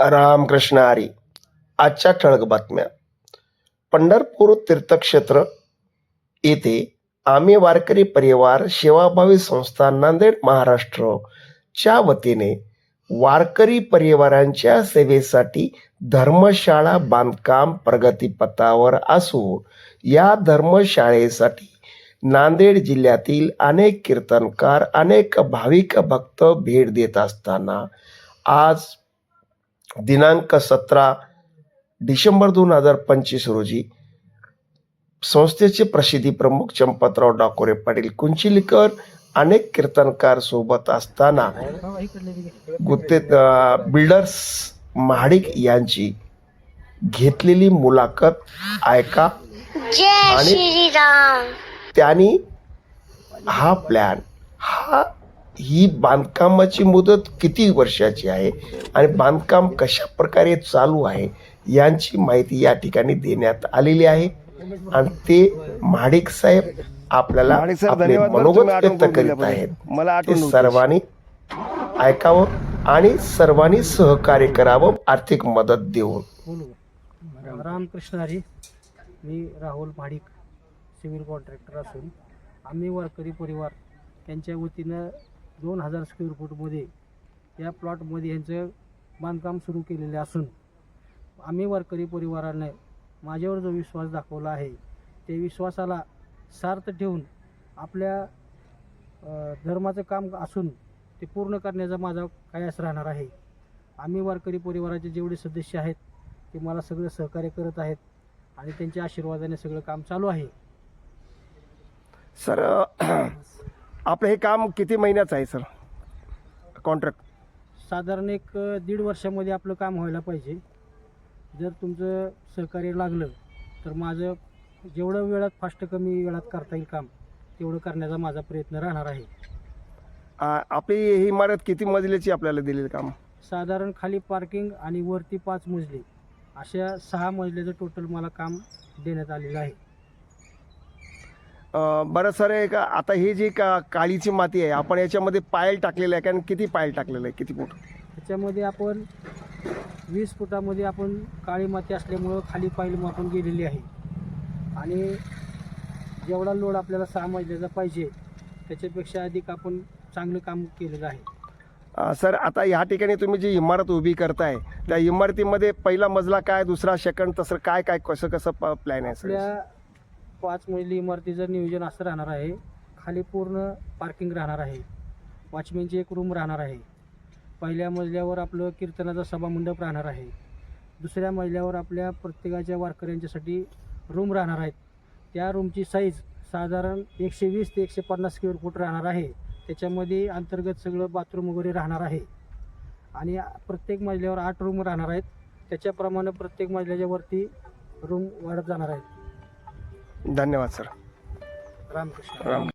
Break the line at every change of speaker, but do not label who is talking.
रामकृष्ण आरी. आजच्या ठळक बातम्या. पंढरपूर तीर्थक्षेत्र येथे आम्ही वारकरी परिवार सेवाभावी संस्था नांदेड महाराष्ट्र च्या वतीने वारकरी परिवारांच्या सेवेसाठी धर्मशाळा बांधकाम प्रगतीपथावर असून या धर्मशाळेसाठी नांदेड जिल्ह्यातील अनेक कीर्तनकार अनेक भाविक भक्त भेट देत असताना आज दिनांक सतरा डिसेंबर दोन हजार पंचवीस रोजी संस्थेचे प्रसिद्धी प्रमुख चंपतराव डाकोरे पाटील कुंचिलीकर अनेक कीर्तनकार सोबत असताना गुत्ते बिल्डर्स महाडिक यांची घेतलेली मुलाखत ऐका. आणि- त्यांनी हा प्लॅन हा ही बांधकामाची मुदत किती वर्षाची आहे आणि बांधकाम कशा प्रकारे चालू आहे यांची माहिती या ठिकाणी देण्यात आलेली आहे आणि ते महाडिक साहेब आपल्याला
महाडिक
आपले मनोगत व्यक्त करीत. आहेत
मला
ते. सर्वांनी ऐकावं आणि सर्वांनी सहकार्य करावं आर्थिक मदत देऊन
रामकृष्ण हरी मी राहुल भाडिक सिव्हिल कॉन्ट्रॅक्टर असून आम्ही वारकरी परिवार यांच्या वतीनं दोन हजार स्क्वेअर फूटमध्ये या प्लॉटमध्ये यांचं बांधकाम सुरू केलेले असून आम्ही वारकरी परिवाराने माझ्यावर जो विश्वास दाखवला आहे ते विश्वासाला सार्थ ठेवून आपल्या धर्माचं काम असून ते पूर्ण करण्याचा माझा कायास राहणार आहे. आम्ही वारकरी परिवाराचे जेवढे सदस्य आहेत ते मला सगळं सहकार्य करत आहेत आणि त्यांच्या आशीर्वादाने सगळं काम चालू आहे.
सर आपलं हे काम किती महिन्याचं आहे सर? कॉन्ट्रॅक्ट
साधारण एक अ, दीड वर्षामध्ये आपलं काम व्हायला पाहिजे. जर तुमचं सहकार्य लागलं तर माझं जेवढं वेळात फास्ट कमी वेळात करता येईल काम तेवढं करण्याचा माझा प्रयत्न राहणार आहे.
आपली ही इमारत किती मजल्याची आपल्याला दिलेलं काम?
साधारण खाली पार्किंग आणि वरती पाच मजले अशा सहा मजल्याचं टोटल मला काम देण्यात आलेलं आहे.
बरं सर एक आता ही जी का काळीची माती आहे आपण याच्यामध्ये पायल टाकलेलं आहे कारण किती पायल टाकलेलं आहे किती फूट?
त्याच्यामध्ये आपण वीस फुटामध्ये आपण काळी माती असल्यामुळं खाली पाईल आपण गेलेली आहे. आणि जेवढा लोड आपल्याला सहा मजल्याचा पाहिजे त्याच्यापेक्षा अधिक आपण चांगलं काम केलेलं आहे.
सर आता ह्या ठिकाणी तुम्ही जी इमारत उभी करताय त्या इमारतीमध्ये पहिला मजला काय दुसरा सेकंड तसं काय काय कसं कसं प्लॅन आहे सर?
पाच मजली इमारतीचं नियोजन असं राहणार आहे. खाली पूर्ण पार्किंग राहणार आहे. वॉचमॅनची एक रूम राहणार आहे. पहिल्या मजल्यावर आपलं कीर्तनाचा सभामंडप राहणार आहे. दुसऱ्या मजल्यावर आपल्या प्रत्येकाच्या वारकऱ्यांच्यासाठी रूम राहणार आहेत. त्या रूमची साईज साधारण एकशे वीस ते एकशे पन्नास स्क्वेअर फूट राहणार आहे. त्याच्यामध्ये अंतर्गत सगळं बाथरूम वगैरे राहणार आहे. आणि प्रत्येक मजल्यावर आठ रूम राहणार आहेत. त्याच्याप्रमाणे प्रत्येक मजल्याच्या वरती रूम वाढत जाणार आहेत.
धन्यवाद सर.
रामकृष्ण.
राम